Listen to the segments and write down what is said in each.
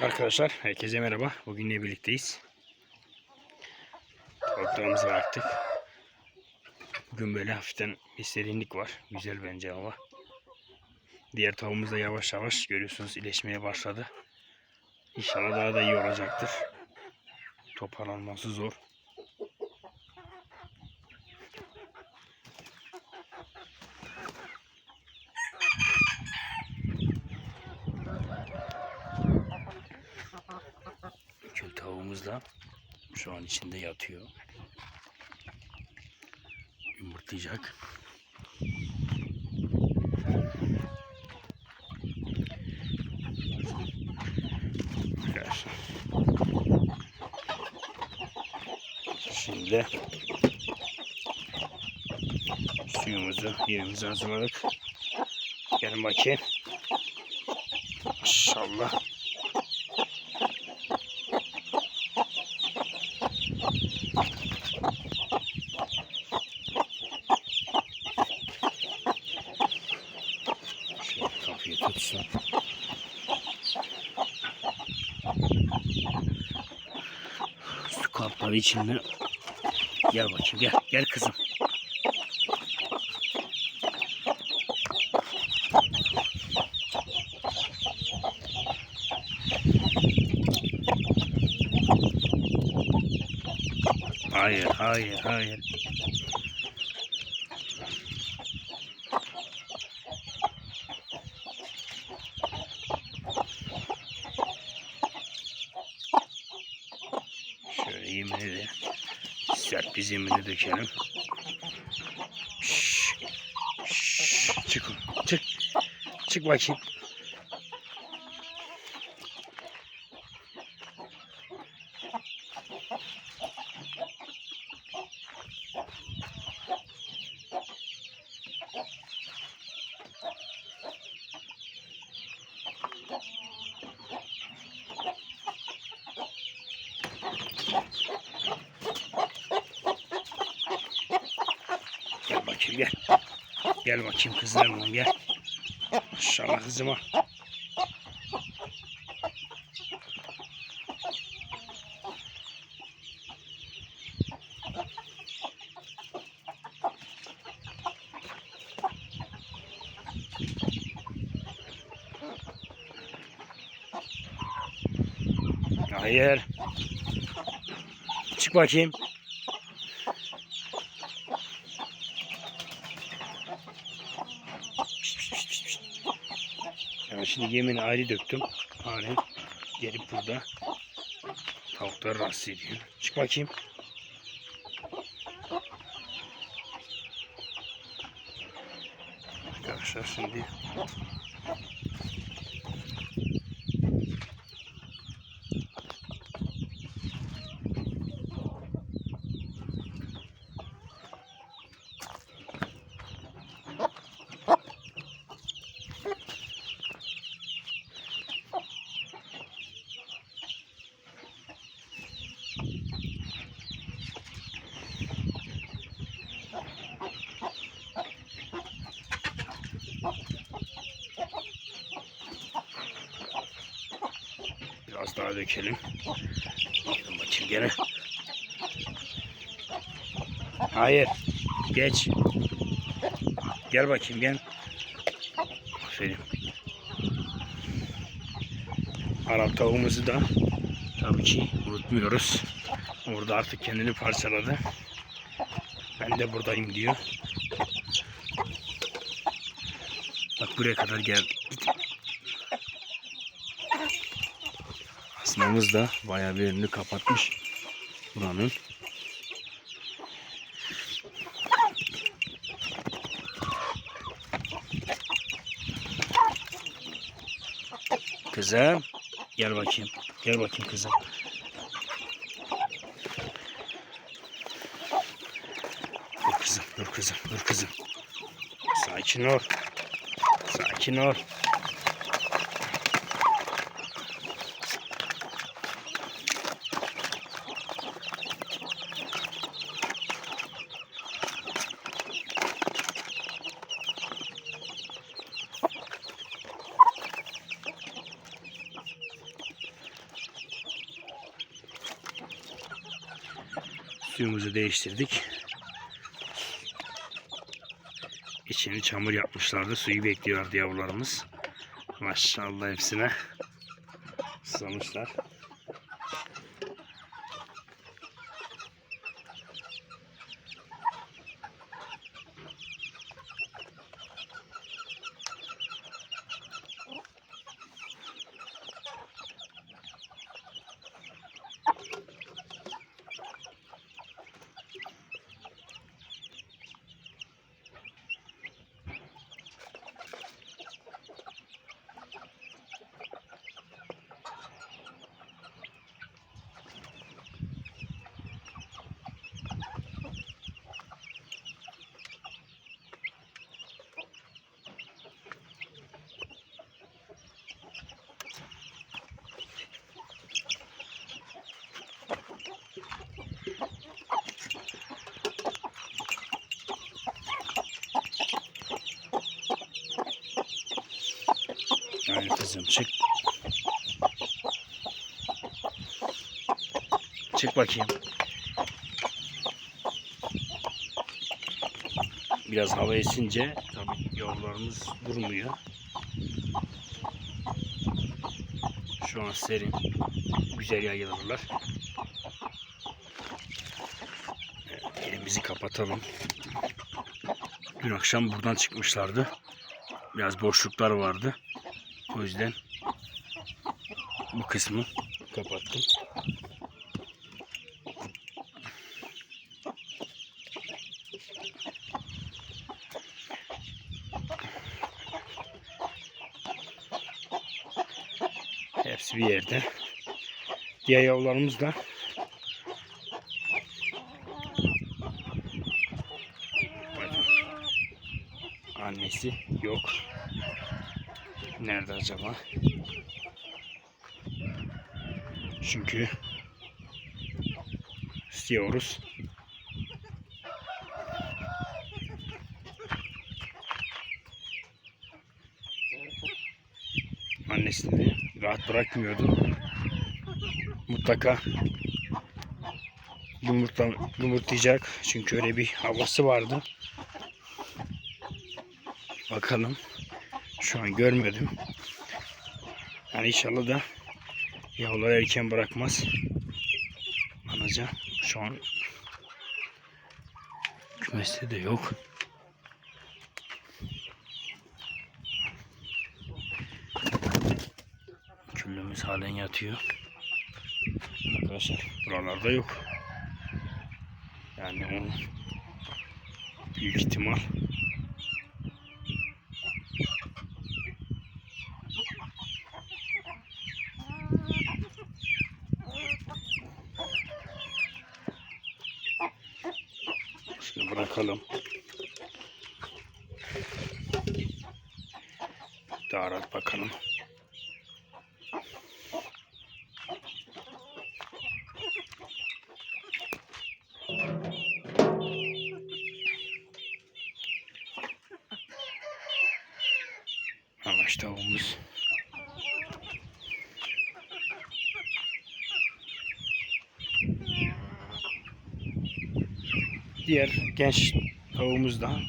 Arkadaşlar herkese merhaba. Bugün ne birlikteyiz? Tavuklarımızı bıraktık. Bugün böyle hafiften bir serinlik var. Güzel bence hava. Diğer tavuğumuz da yavaş yavaş görüyorsunuz iyileşmeye başladı. İnşallah daha da iyi olacaktır. Toparlanması zor. Tavuğumuz da şu an içinde yatıyor. Yumurtlayacak. Şimdi suyumuzu yerimize hazırladık. Gelin bakayım. Maşallah. Tutsun. Su kapları içinde. Gel bakayım gel. Gel kızım. Hayır, hayır, hayır. Şöyle yemini de sert bir zemine dökelim. Şşş, şşş, Çık, çık, çık bakayım. Gel bakayım gel. Gel bakayım kızlarım gel. Maşallah kızıma. Hayır. Çık bakayım. Şimdi yemini ayrı döktüm. Halen gelip burada tavukları rahatsız ediyor. Çık bakayım. Arkadaşlar şimdi biraz daha dökelim. Gelin bakayım gene. Hayır. Geç. Gel bakayım gel. Aferin. Arap tavuğumuzu da tabii ki unutmuyoruz. Orada artık kendini parçaladı. Ben de buradayım diyor. Bak buraya kadar gel. Asmamız da bayağı bir önünü kapatmış buranın. Kızım gel bakayım. Gel bakayım kızım. Dur kızım, dur kızım, dur kızım. Sakin ol. Sakin ol. Suyumuzu değiştirdik. İçini çamur yapmışlardı. Suyu bekliyorlardı yavrularımız. Maşallah hepsine susamışlar. Çık. Çık bakayım. Biraz hava esince tabii yavrularımız durmuyor. Şu an serin. Güzel yayılırlar. Elimizi kapatalım. Dün akşam buradan çıkmışlardı. Biraz boşluklar vardı. O yüzden bu kısmı kapattım. Hepsi bir yerde. Diğer yavrularımız da. Annesi yok. Nerede acaba? Çünkü istiyoruz. Annesini rahat bırakmıyordu. Mutlaka yumurta, yumurtlayacak. Çünkü öyle bir havası vardı. Bakalım. Şu an görmedim. Yani inşallah da yavruları erken bırakmaz. Anaca şu an kümeste de yok. Küllümüz halen yatıyor. Arkadaşlar buralarda yok. Yani o büyük ihtimal Şimdi bırakalım. Daha rahat bakalım. Amaç tavuğumuz. Diğer genç tavuğumuz da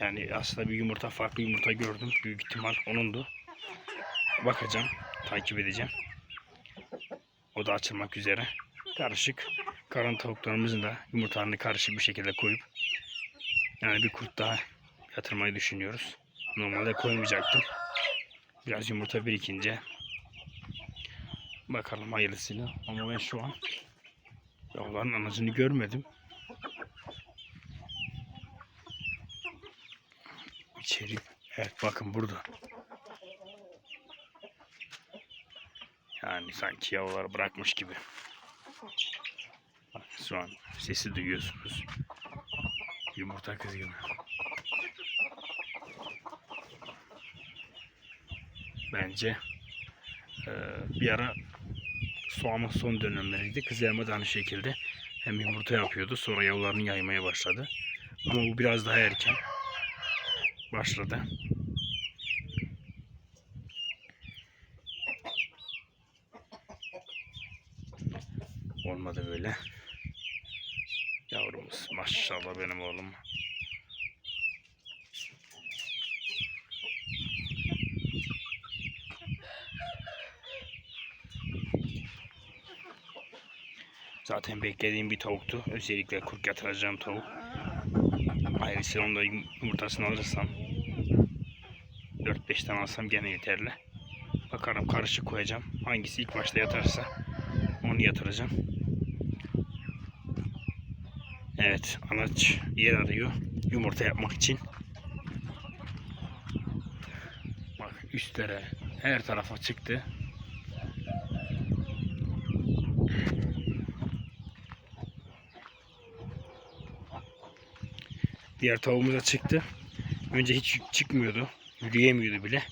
yani aslında bir yumurta farklı yumurta gördüm. Büyük ihtimal onundu. Bakacağım. Takip edeceğim. O da açılmak üzere. Karışık. Karan tavuklarımızın da yumurtalarını karışık bir şekilde koyup yani bir kurt daha yatırmayı düşünüyoruz. Normalde koymayacaktım. Biraz yumurta birikince bakalım hayırlısıyla. Ama ben şu an yavruların anacını görmedim. İçeri. Evet bakın burada. Yani sanki yavruları bırakmış gibi. Bak şu an sesi duyuyorsunuz. Yumurta kızgını. Bence eee, bir ara soğanın son dönemleriydi. Kız elma da aynı şekilde hem yumurta yapıyordu sonra yavrularını yaymaya başladı. Ama bu biraz daha erken başladı. Olmadı böyle. Maşallah benim oğlum. Zaten beklediğim bir tavuktu. Özellikle kurt yatıracağım tavuk. Ayrıca onu da yum- yumurtasını alırsam 4-5 tane alsam gene yeterli. Bakarım karışık koyacağım. Hangisi ilk başta yatarsa onu yatıracağım. Evet anaç yer arıyor yumurta yapmak için. Bak üstlere her tarafa çıktı. Diğer tavuğumuz da çıktı. Önce hiç çıkmıyordu. Yürüyemiyordu bile.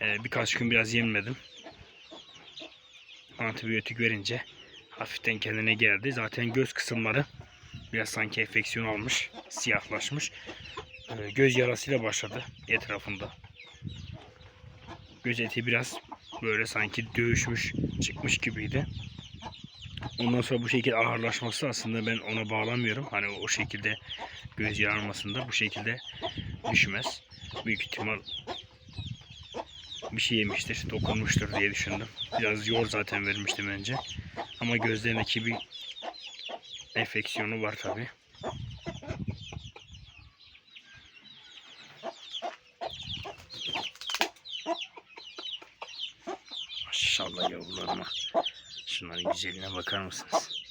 Ee, birkaç gün biraz yemedim. Antibiyotik verince hafiften kendine geldi. Zaten göz kısımları biraz sanki enfeksiyon almış. Siyahlaşmış. Ee, göz yarasıyla başladı etrafında. Göz eti biraz böyle sanki dövüşmüş, çıkmış gibiydi. Ondan sonra bu şekilde ağırlaşması aslında ben ona bağlamıyorum. Hani o şekilde göz yarılmasında bu şekilde düşmez. Büyük ihtimal bir şey yemiştir, dokunmuştur diye düşündüm. Biraz yoğurt zaten vermiştim önce. Ama gözlerindeki bir enfeksiyonu var tabi. Maşallah yavrularıma. Şunların güzelliğine bakar mısınız?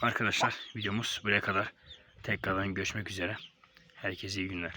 Arkadaşlar videomuz buraya kadar. Tekrardan görüşmek üzere. Herkese iyi günler.